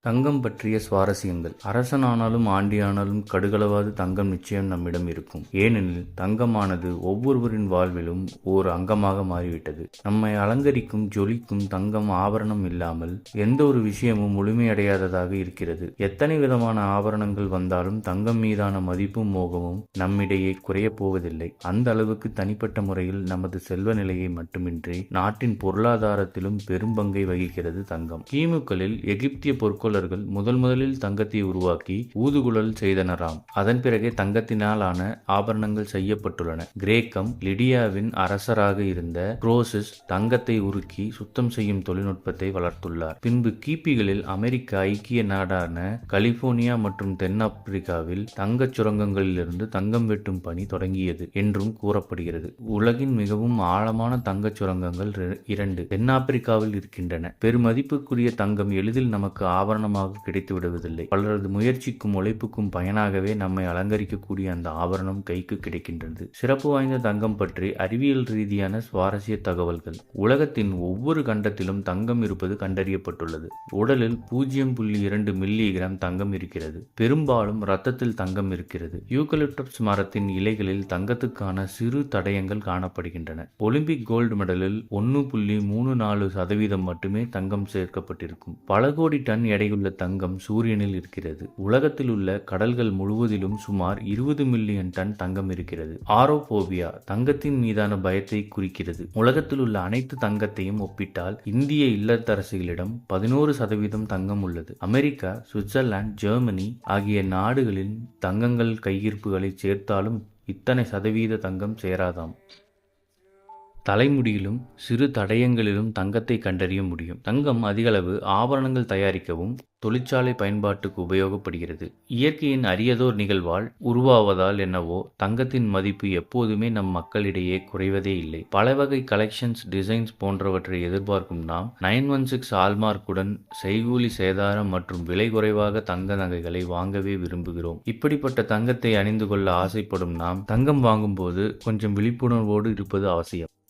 தங்கம் பற்றிய சுவாரஸ்யங்கள். அரசனானாலும் ஆண்டியானாலும் கடுகளவாது தங்கம் நிச்சயம் நம்மிடம் இருக்கும். ஏனெனில் தங்கமானது ஒவ்வொருவரின் வாழ்விலும் ஓர் அங்கமாக மாறிவிட்டது. நம்மை அலங்கரிக்கும் ஜொலிக்கும் தங்கம் ஆபரணம் இல்லாமல் எந்த ஒரு விஷயமும் முழுமையடையாததாக இருக்கிறது. எத்தனை விதமான ஆபரணங்கள் வந்தாலும் தங்கம் மீதான மதிப்பும் மோகமும் நம்மிடையே குறையப் போவதில்லை. அந்த அளவுக்கு தனிப்பட்ட முறையில் நமது செல்வ நிலையை மட்டுமின்றி நாட்டின் பொருளாதாரத்திலும் பெரும் பங்கை வகிக்கிறது தங்கம். கிமுக்களில் எகிப்திய பொருட்கள் பொற்கொள்ளர்கள் முதல் முதலில் தங்கத்தை உருவாக்கி ஊதுகுழல் செய்தனராம். அதன் பிறகே தங்கத்தினாலான ஆபரணங்கள் செய்யப்பட்டுள்ளன. கிரேக்கம் லிடியாவின் அரசராக இருந்த குரோசிஸ் தங்கத்தை உருக்கி சுத்தம் செய்யும் தொழில்நுட்பத்தை வளர்த்துள்ளார். பின்பு கிபிகளில் அமெரிக்க ஐக்கிய நாடான கலிபோர்னியா மற்றும் தென்னாப்பிரிக்காவில் தங்கச் சுரங்கங்களிலிருந்து தங்கம் வெட்டும் பணி தொடங்கியது என்றும் கூறப்படுகிறது. உலகின் மிகவும் ஆழமான தங்கச் சுரங்கங்கள் இரண்டு தென்னாப்பிரிக்காவில் இருக்கின்றன. பெருமதிப்புக்குரிய தங்கம் எளிதில் நமக்கு ஆபரணமாக கிடைத்து விடுவதில்லை. பலரது முயற்சிக்கும் உழைப்புக்கும் பயனாகவே நம்மை அலங்கரிக்கக்கூடிய அந்த ஆபரணம் கைக்கு கிடைக்கின்றது. சிறப்பு வாய்ந்த தங்கம் பற்றி அறிவியல் ரீதியான சுவாரஸ்ய தகவல்கள். உலகத்தின் ஒவ்வொரு கண்டத்திலும் தங்கம் இருப்பது கண்டறியப்பட்டுள்ளது. உடலில் பூஜ்ஜியம் புள்ளி இரண்டு மில்லி கிராம் தங்கம் இருக்கிறது. பெரும்பாலும் ரத்தத்தில் தங்கம் இருக்கிறது. யூகலிப்டப்ஸ் மரத்தின் இலைகளில் தங்கத்துக்கான சிறு தடயங்கள் காணப்படுகின்றன. ஒலிம்பிக் கோல்டு மெடலில் ஒன்று புள்ளி மூணு நாலு சதவீதம் மட்டுமே தங்கம் சேர்க்கப்பட்டிருக்கும். பல கோடி டன் எடை எடையுள்ள தங்கம் சூரியனில் இருக்கிறது. உலகத்தில் உள்ள கடல்கள் முழுவதிலும் சுமார் இருபது மில்லியன் டன் தங்கம் இருக்கிறது. ஆரோபோபியா தங்கத்தின் மீதான பயத்தை குறிக்கிறது. உலகத்தில் உள்ள அனைத்து தங்கத்தையும் ஒப்பிட்டால் இந்திய இல்லத்தரசிகளிடம் பதினோரு சதவீதம் தங்கம் உள்ளது. அமெரிக்கா சுவிட்சர்லாந்து ஜெர்மனி ஆகிய நாடுகளின் தங்கங்கள் கையிருப்புகளை சேர்த்தாலும் இத்தனை சதவீத தங்கம் சேராதாம். தலைமுடியிலும் சிறு தடயங்களிலும் தங்கத்தை கண்டறிய முடியும். தங்கம் அதிகளவு ஆபரணங்கள் தயாரிக்கவும் தொழிற்சாலை பயன்பாட்டுக்கு உபயோகப்படுகிறது. இயற்கையின் அரியதோர் நிகழ்வால் உருவாவதால் என்னவோ தங்கத்தின் மதிப்பு எப்போதுமே நம் மக்களிடையே குறைவதே இல்லை. பல வகை கலெக்ஷன்ஸ் டிசைன்ஸ் போன்றவற்றை எதிர்பார்க்கும் நாம் நைன் ஒன் சிக்ஸ் ஆல்மார்க்குடன் செய்கூலி சேதாரம் மற்றும் விலை குறைவாக தங்க நகைகளை வாங்கவே விரும்புகிறோம். இப்படிப்பட்ட தங்கத்தை அணிந்து கொள்ள ஆசைப்படும் நாம் தங்கம் வாங்கும்போது கொஞ்சம் விழிப்புணர்வோடு இருப்பது அவசியம்.